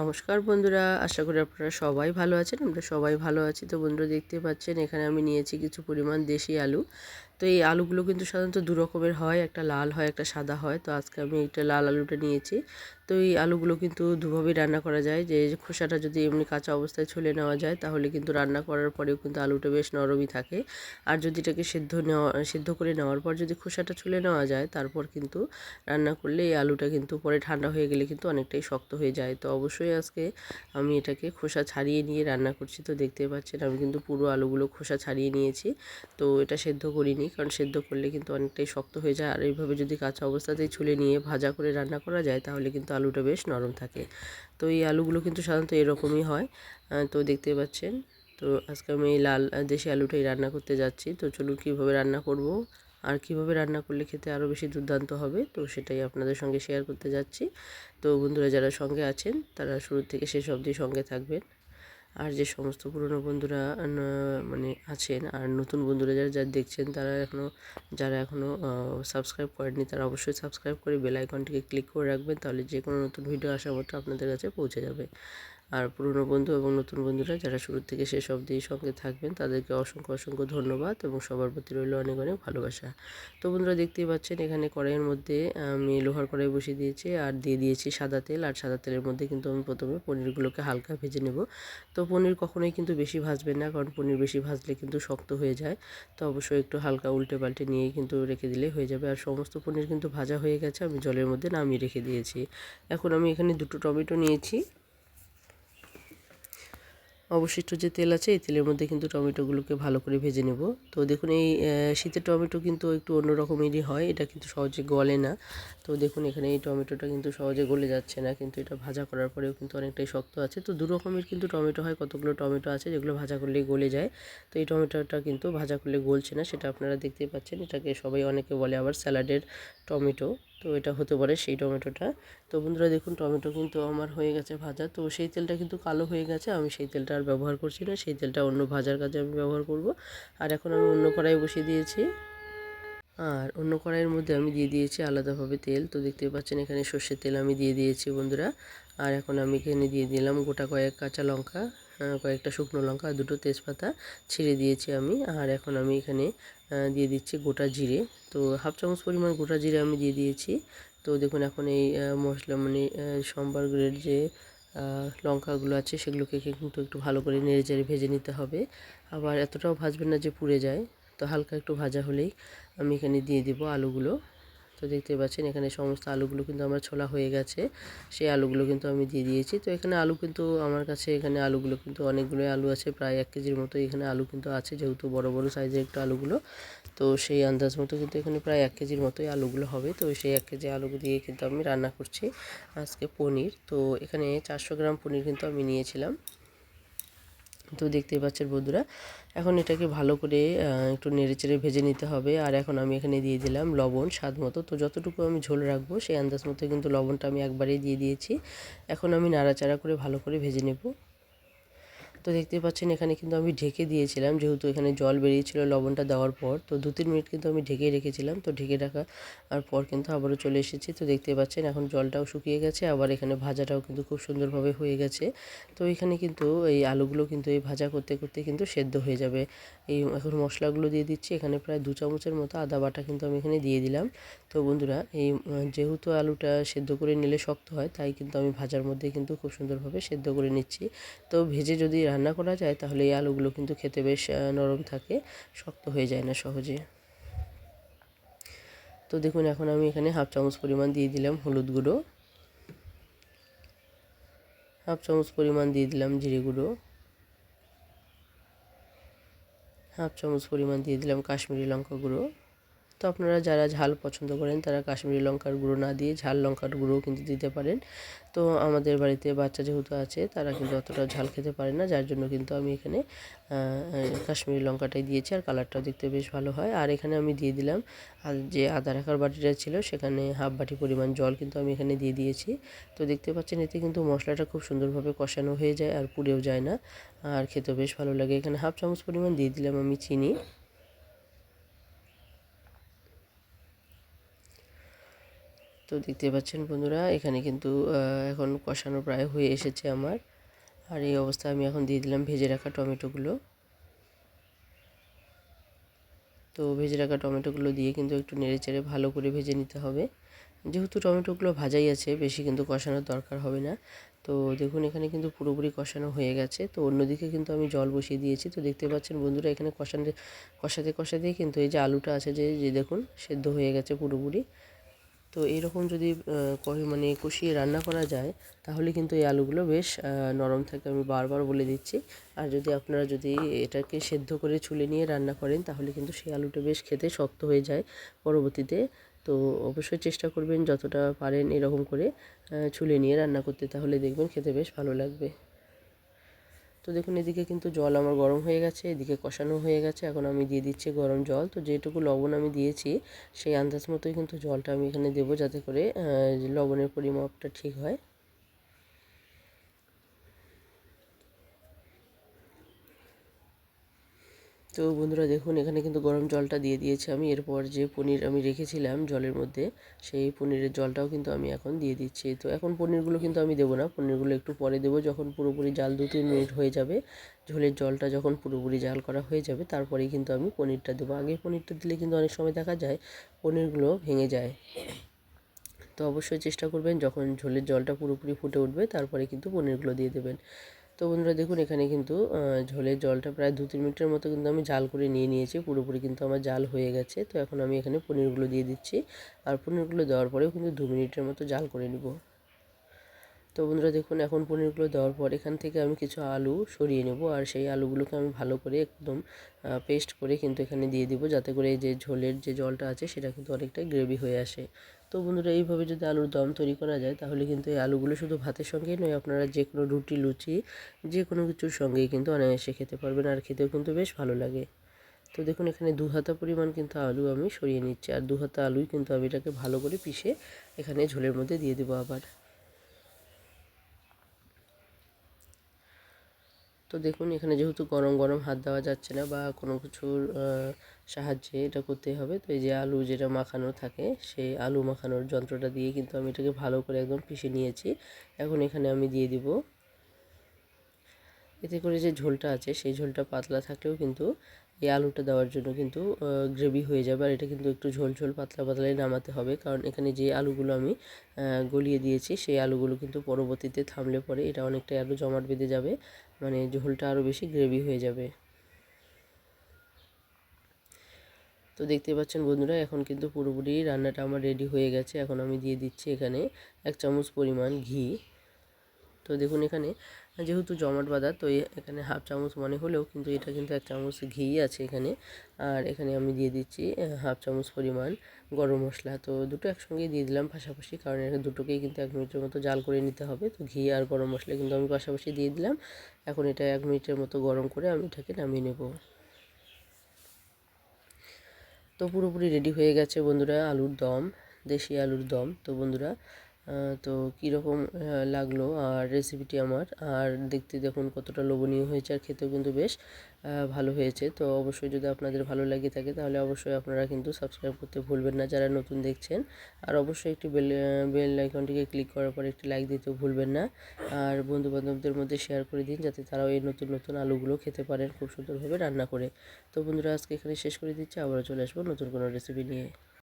নমস্কার বন্ধুরা, আশা করি আপনারা সবাই ভালো আছেন, আমরা সবাই ভালো আছি। তো বন্ধুরা দেখতে পাচ্ছেন, এখানে আমি নিয়েছি কিছু পরিমাণ দেশি আলু। তো এই আলুগুলো কিন্তু সাধারণত দু রকমের হয়, একটা লাল হয়, একটা সাদা হয়। তো আজকে আমি এইটা লাল আলুটা নিয়েছি। তো এই আলুগুলো কিন্তু দুভাবেই রান্না করা যায়। যে খোসাটা যদি এমনি কাঁচা অবস্থায় ছুলে নেওয়া যায়, তাহলে কিন্তু রান্না করার পরেও কিন্তু আলুটা বেশ নরমই থাকে। আর যদি এটাকে সেদ্ধ নেওয়া, সেদ্ধ করে নেওয়ার পর যদি খোসাটা ছুলে নেওয়া যায়, তারপর কিন্তু রান্না করলে এই আলুটা কিন্তু পরে ঠান্ডা হয়ে গেলে কিন্তু অনেকটাই শক্ত হয়ে যায়। তো অবশ্যই আজকে আমি এটাকে খোসা ছাড়িয়ে নিয়ে রান্না করছি। তো দেখতে পাচ্ছেন, আমি কিন্তু পুরো আলুগুলো খোসা ছাড়িয়ে নিয়েছি। তো এটা সেদ্ধ করিনি। কারণ সেদ্ধ করলে কিন্তু অনেকটাই শক্ত হয়ে যায়। আর এইভাবে যদি কাঁচা অবস্থাতেই ছুলে নিয়ে ভাজা করে রান্না করা যায়, তাহলে কিন্তু আলুটা বেশ নরম থাকে। তো এই আলুগুলো কিন্তু সাধারণত এরকমই হয়। তো দেখতে পাচ্ছেন, তো আজকে আমি এই লাল দেশি আলুটাই রান্না করতে যাচ্ছি। তো চলুন কীভাবে রান্না করব আর কীভাবে রান্না করলে খেতে আরও বেশি দুর্দান্ত হবে, তো সেটাই আপনাদের সঙ্গে শেয়ার করতে যাচ্ছি। তো বন্ধুরা যারা সঙ্গে আছেন, তারা শুরু থেকে শেষ অবধি সঙ্গে থাকবেন। আর যে সমস্ত পুরনো বন্ধুরা মানে আছেন আর নতুন বন্ধুরা যারা যারা দেখছেন, তারা এখনও যারা এখনও সাবস্ক্রাইব করেননি, তারা অবশ্যই সাবস্ক্রাইব করে বেল আইকনটিকে ক্লিক করে রাখবেন, তাহলে যে কোনো নতুন ভিডিও আসা মাত্র আপনাদের কাছে পৌঁছে যাবে। আর পুরনো বন্ধু এবং নতুন বন্ধুরা যারা শুরু থেকে শেষ অবধি সঙ্গে থাকবেন, তাদেরকে অসংখ্য অসংখ্য ধন্যবাদ এবং সবার প্রতি রইল অনেক অনেক ভালোবাসা। তো বন্ধুরা দেখতেই পাচ্ছেন, এখানে কড়াইয়ের মধ্যে আমি লোহার কড়াই বসিয়ে দিয়েছি আর দিয়ে দিয়েছি সাদা তেল। আর সাদা তেলের মধ্যে কিন্তু আমি প্রথমে পনিরগুলোকে হালকা ভেজে নেব। তো পনির কখনোই কিন্তু বেশি ভাজবেন না, কারণ পনির বেশি ভাজলে কিন্তু শক্ত হয়ে যায়। তো অবশ্যই একটু হালকা উল্টে পাল্টে নিয়েই কিন্তু রেখে দিলেই হয়ে যাবে। আর সমস্ত পনির কিন্তু ভাজা হয়ে গেছে, আমি জলের মধ্যে নামিয়ে রেখে দিয়েছি। এখন আমি এখানে দুটো টমেটো নিয়েছি। অবশিষ্ট যে তেল আছে, এই তেলের মধ্যে কিন্তু টমেটোগুলোকে ভালো করে ভেজে নেব। তো দেখুন, এই শীতের টমেটো কিন্তু একটু অন্য রকমেরই হয়, এটা কিন্তু সহজে গলে না। তো দেখুন, এখানে এই টমেটোটা কিন্তু সহজে গলে যাচ্ছে না, কিন্তু এটা ভাজা করার পরেও কিন্তু অনেকটাই শক্ত আছে। তো দু রকমের কিন্তু টমেটো হয়, কতগুলো টমেটো আছে, যেগুলো ভাজা করলেই গলে যায়। তো এই টমেটোটা কিন্তু ভাজা করলে গলছে না, সেটা আপনারা দেখতেই পাচ্ছেন। এটাকে সবাই অনেকে বলে আবার স্যালাডের টমেটো। তো এটা হতে পারে সেই টমেটোটা। তো বন্ধুরা দেখুন, টমেটো কিন্তু আমার হয়ে গেছে ভাজা। তো সেই তেলটা কিন্তু কালো হয়ে গেছে, আমি সেই তেলটা আর ব্যবহার করছি না। সেই তেলটা অন্য ভাজার কাজে আমি ব্যবহার করব। আর এখন আমি অন্য কড়াই বসিয়ে দিয়েছি। আর অন্য কড়াইয়ের মধ্যে আমি দিয়ে দিয়েছি আলাদাভাবে তেল। তো দেখতে পাচ্ছেন, এখানে সর্ষের তেল আমি দিয়ে দিয়েছি বন্ধুরা। আর এখন আমি এখানে দিয়ে দিলাম গোটা কয়েক কাঁচা লঙ্কা কয়েকটা শুকনো লঙ্কা আর দুটো তেজপাতা ছিঁড়ে দিয়েছি আমি। আর এখন আমি এখানে দিয়ে দিচ্ছি গোটা জিরে। তো হাফ চামচ পরিমাণ গোটা জিরে আমি দিয়ে দিয়েছি। তো দেখুন এখন এই মশলা মানে সম্বার গ্রেড যে লঙ্কাগুলো আছে সেগুলোকে কিন্তু একটু ভালো করে নেড়ে চেড়ে ভেজে নিতে হবে। আবার এতটাও ভাজবেন না যে পুড়ে যায়। তো হালকা একটু ভাজা হলেই আমি এখানে দিয়ে দিব আলুগুলো। তো দেখতে পাচ্ছেন, এখানে সমস্ত আলুগুলো কিন্তু আমার ছোলা হয়ে গেছে। সেই আলুগুলো কিন্তু আমি দিয়ে দিয়েছি। তো এখানে আলু কিন্তু আমার কাছে, এখানে আলুগুলো কিন্তু অনেকগুলো আলু আছে, প্রায় এক কেজির মতো এখানে আলু কিন্তু আছে, যেহেতু বড় বড় সাইজের একটু আলুগুলো। তো সেই আন্দাজ মতো কিন্তু এখানে প্রায় এক কেজির মতোই আলুগুলো হবে। তো সেই এক কেজি আলু দিয়ে কিন্তু আমি রান্না করছি আজকে পনির। তো এখানে চারশো গ্রাম পনির কিন্তু আমি নিয়েছিলাম। তো দেখতেই পাচ্ছেন বন্ধুরা, এখন এটাকে ভালো করে একটু নেড়েচেড়ে ভেজে নিতে হবে। আর এখন আমি এখানে দিয়ে দিলাম লবণ স্বাদ মতো। তো যতটুকু আমি ঝোল রাখব, সেই আন্দাজ মতো কিন্তু লবণটা আমি একবারেই দিয়ে দিয়েছি। এখন আমি নাড়াচাড়া করে ভালো করে ভেজে নেব। তো দেখতে পাচ্ছেন, এখানে কিন্তু আমি ঢেকে দিয়েছিলাম। যেহেতু এখানে জল বেরিয়েছিল লবণটা দেওয়ার পর, তো দু তিন মিনিট কিন্তু আমি ঢেকে রেখেছিলাম। তো ঢেকে রাখা, আর পর কিন্তু আবারও চলে এসেছি। তো দেখতে পাচ্ছেন, এখন জলটাও শুকিয়ে গেছে। আবার এখানে ভাজাটাও কিন্তু খুব সুন্দরভাবে হয়ে গেছে। তো এখানে কিন্তু এই আলুগুলো কিন্তু এই ভাজা করতে করতে কিন্তু সেদ্ধ হয়ে যাবে। এই এখন মশলাগুলো দিয়ে দিচ্ছি। এখানে প্রায় দু চামচের মতো আদা বাটা কিন্তু আমি এখানে দিয়ে দিলাম। তো বন্ধুরা, এই যেহেতু আলুটা সেদ্ধ করে নিলে শক্ত হয়, তাই কিন্তু আমি ভাজার মধ্যে কিন্তু খুব সুন্দরভাবে সেদ্ধ করে নিচ্ছি। তো ভেজে যদি রান্না করা যায়, তাহলে এই আলুগুলো কিন্তু খেতে বেশ নরম থাকে, শক্ত হয়ে যায় না সহজে। তো দেখুন, এখন আমি এখানে হাফ চামচ পরিমাণ দিয়ে দিলাম হলুদ গুঁড়ো। হাফ চামচ পরিমাণ দিয়ে দিলাম জিরে গুঁড়ো। হাফ চামচ পরিমাণ দিয়ে দিলাম কাশ্মীরি লঙ্কা গুঁড়ো। তো আপনারা যারা ঝাল পছন্দ করেন, তারা কাশ্মীরি লঙ্কার গুঁড়ো না দিয়ে ঝাল লঙ্কার গুঁড়োও কিন্তু দিতে পারেন। তো আমাদের বাড়িতে বাচ্চা যেহেতু আছে, তারা কিন্তু অতটা ঝাল খেতে পারে না। যার জন্য কিন্তু আমি এখানে কাশ্মীরি লঙ্কাটাই দিয়েছি, আর কালারটাও দেখতে বেশ ভালো হয়। আর এখানে আমি দিয়ে দিলাম, আর যে আদা রাখার বাটিটা ছিল, সেখানে হাফ বাটি পরিমাণ জল কিন্তু আমি এখানে দিয়ে দিয়েছি। তো দেখতে পাচ্ছেন, এতে কিন্তু মশলাটা খুব সুন্দরভাবে কষানো হয়ে যায় আর পুড়েও যায় না, আর খেতেও বেশ ভালো লাগে। এখানে হাফ চামচ পরিমাণ দিয়ে দিলাম আমি চিনি। তো দেখতে পাচ্ছেন বন্ধুরা, এখানে কিন্তু এখন কষানো প্রায় হয়ে এসেছে আমার। আর এই অবস্থা আমি এখন দিয়ে দিলাম ভেজে রাখা টমেটোগুলো। তো ভেজে রাখা টমেটোগুলো দিয়ে কিন্তু একটু নেড়ে চেড়ে ভালো করে ভেজে নিতে হবে। যেহেতু টমেটোগুলো ভাজাই আছে, বেশি কিন্তু কষানোর দরকার হবে না। তো দেখুন, এখানে কিন্তু পুরোপুরি কষানো হয়ে গেছে। তো অন্যদিকে কিন্তু আমি জল বসিয়ে দিয়েছি। তো দেখতে পাচ্ছেন বন্ধুরা, এখানে কষানো কষাতে কষাতে কিন্তু এই যে আলুটা আছে যে যে দেখুন, সেদ্ধ হয়ে গেছে পুরোপুরি। তো এরকম যদি মানে কষিয়ে রান্না করা যায়, তাহলে কিন্তু এই আলুগুলো বেশ নরম থাকে আমি বারবার বলে দিচ্ছি। আর যদি আপনারা যদি এটাকে সেদ্ধ করে ছুলে নিয়ে রান্না করেন, তাহলে কিন্তু সেই আলুটা বেশ খেতে শক্ত হয়ে যায় পরবর্তীতে। তো অবশ্যই চেষ্টা করবেন যতটা পারেন এরকম করে ছুলে নিয়ে রান্না করতে, তাহলে দেখবেন খেতে বেশ ভালো লাগবে। তো দেখুন, এদিকে কিন্তু জল আমার গরম হয়ে গেছে, এদিকে কষানো হয়ে গেছে। এখন আমি দিয়ে দিচ্ছি গরম জল। তো যেটুকু লবণ আমি দিয়েছি, সেই আন্দাজ মতোই কিন্তু জলটা আমি এখানে দেবো যাতে করে লবণের পরিমাপটা ঠিক হয়। তো বন্ধুরা দেখুন, এখানে কিন্তু গরম জলটা দিয়ে দিয়েছি আমি। এরপর যে পনির আমি রেখেছিলাম জলের মধ্যে, সেই পনিরের জলটাও কিন্তু আমি এখন দিয়ে দিচ্ছি। তো এখন পনিরগুলো কিন্তু আমি দেবো না, পনিরগুলো একটু পরে দেবো যখন পুরোপুরি জাল দু তিন মিনিট হয়ে যাবে। ঝোলের জলটা যখন পুরোপুরি জাল করা হয়ে যাবে, তারপরেই কিন্তু আমি পনিরটা দেবো। আগে পনিরটা দিলে কিন্তু অনেক সময় দেখা যায় পনিরগুলো ভেঙে যায়। তো অবশ্যই চেষ্টা করবেন যখন ঝোলের জলটা পুরোপুরি ফুটে উঠবে, তারপরে কিন্তু পনিরগুলো দিয়ে দেবেন। তো বন্ধুরা দেখুন, এখানে কিন্তু ঝোলের জলটা প্রায় দু তিন মিনিটের মতো কিন্তু আমি জাল করে নিয়ে নিয়েছি। পুরোপুরি কিন্তু আমার জাল হয়ে গেছে। তো এখন আমি এখানে পনিরগুলো দিয়ে দিচ্ছি। আর পনিরগুলো দেওয়ার পরেও কিন্তু দু মিনিটের মতো জাল করে নিব। তো বন্ধুরা দেখুন, এখন পনিরগুলো দেওয়ার পর এখান থেকে আমি কিছু আলু সরিয়ে নেব। আর সেই আলুগুলোকে আমি ভালো করে একদম পেস্ট করে কিন্তু এখানে দিয়ে দিব। যাতে করে যে ঝোলের যে জলটা আছে, সেটা কিন্তু অনেকটাই গ্রেভি হয়ে আসে। তো বন্ধুরা, এইভাবে যদি আলুর দম তৈরি করা যায়, তাহলে কিন্তু এই আলুগুলো শুধু ভাতের সঙ্গেই নয়, আপনারা যে কোনো রুটি, লুচি যে কোনো কিছুর সঙ্গেই কিন্তু অনায়াসে খেতে পারবেন আর খেতেও কিন্তু বেশ ভালো লাগে। তো দেখুন, এখানে দু হাতা পরিমাণ কিন্তু আলু আমি সরিয়ে নিচ্ছি, আর দু হাতা আলুই কিন্তু আমি এটাকে ভালো করে পিষে এখানে ঝোলের মধ্যে দিয়ে দেবো আবার। তো দেখুন, এখানে যেহেতু গরম গরম হাত দেওয়া যাচ্ছে না বা কোনো কিছুর সাহায্যে এটা করতে হবে। তো এই যে আলু যেটা মাখানো থাকে, সেই আলু মাখানোর যন্ত্রটা দিয়ে কিন্তু আমি এটাকে ভালো করে একদম পিষে নিয়েছি। এখন এখানে আমি দিয়ে দিব। এতে করে যে ঝোলটা আছে, সেই ঝোলটা পাতলা থাকলেও কিন্তু এই আলুটা দেওয়ার জন্য কিন্তু গ্রেভি হয়ে যাবে। আর এটা কিন্তু একটু ঝোল ঝোল পাতলা পাতলাই নামাতে হবে। কারণ এখানে যে আলুগুলো আমি গলিয়ে দিয়েছি, সেই আলুগুলো কিন্তু পরবর্তীতে থামলে পরে এটা অনেকটাই আলু জমাট বেঁধে যাবে। মানে ঝোলটা আরও বেশি গ্রেভি হয়ে যাবে। তো দেখতে পাচ্ছেন বন্ধুরা, এখন কিন্তু পুরোপুরি রান্নাটা আমার রেডি হয়ে গেছে। এখন আমি দিয়ে দিচ্ছি এখানে এক চামচ পরিমাণ ঘি। তো দেখুন এখানে যেহেতু জমাট বাঁধা, তো এখানে হাফ চামচ মনে হলেও কিন্তু এটা কিন্তু এক চামচ ঘি আছে এখানে। আর এখানে আমি দিয়ে দিচ্ছি হাফ চামচ পরিমাণ গরম মশলা। তো দুটো একসঙ্গেই দিয়ে দিলাম পাশাপাশি, কারণ এটা দুটোকেই কিন্তু এক মিনিটের মতো জাল করে নিতে হবে। তো ঘি আর গরম মশলা কিন্তু আমি পাশাপাশি দিয়ে দিলাম। এখন এটা এক মিনিটের মতো গরম করে আমি এটাকে নামিয়ে নেব। তো পুরোপুরি রেডি হয়ে গেছে বন্ধুরা, আলুর দম, দেশি আলুর দম। তো বন্ধুরা তো কীরকম লাগল আর রেসিপিটি আমার। আর দেখতে দেখুন কতটা লোভনীয় হয়েছে আর খেতেও কিন্তু বেশ ভালো হয়েছে। তো অবশ্যই যদি আপনাদের ভালো লাগে থাকে, তাহলে অবশ্যই আপনারা কিন্তু সাবস্ক্রাইব করতে ভুলবেন না যারা নতুন দেখছেন। আর অবশ্যই একটি বেল বেল আইকনটিকে ক্লিক করার পর একটি লাইক দিতে ভুলবেন না। আর বন্ধু বান্ধবদের মধ্যে শেয়ার করে দিন, যাতে তারাও এই নতুন নতুন আলুগুলো খেতে পারেন খুব সুন্দরভাবে রান্না করে। তো বন্ধুরা, আজকে এখানে শেষ করে দিচ্ছি। আবারও চলে আসব নতুন কোনো রেসিপি নিয়ে।